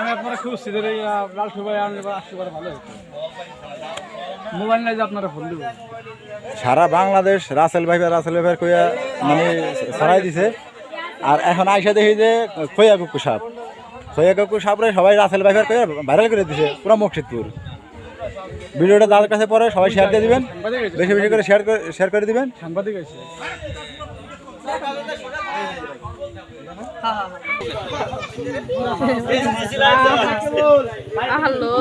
আমি আপনারা খুঁজছি ধরে লাল সবাই আনলে আসতে পারে ভালো মোবাইল নাই যে আপনারা ফোন দেবো সারা বাংলাদেশ রাসেল ভাই রাসেল ভাইয়ের কইয়া মানে ছড়াই দিছে। আর এখন আইসা দেখি যে খৈয়া কুকু সাপ। খৈয়া কুকু সাপরে সবাই রাসেল ভাইয়ের কইয়া ভাইরাল করে দিছে পুরো মুর্শিদপুর ভিডিওটা যাদের কাছে পরে সবাই শেয়ার দিয়ে দিবেন। বেশি বেশি করে শেয়ার করে শেয়ার করে দিবেন। সাংবাদিক হ্যালো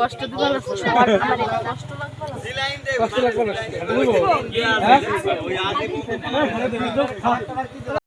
কষ্ট দিবা কষ্ট লাগবে কষ্ট লাগবে না।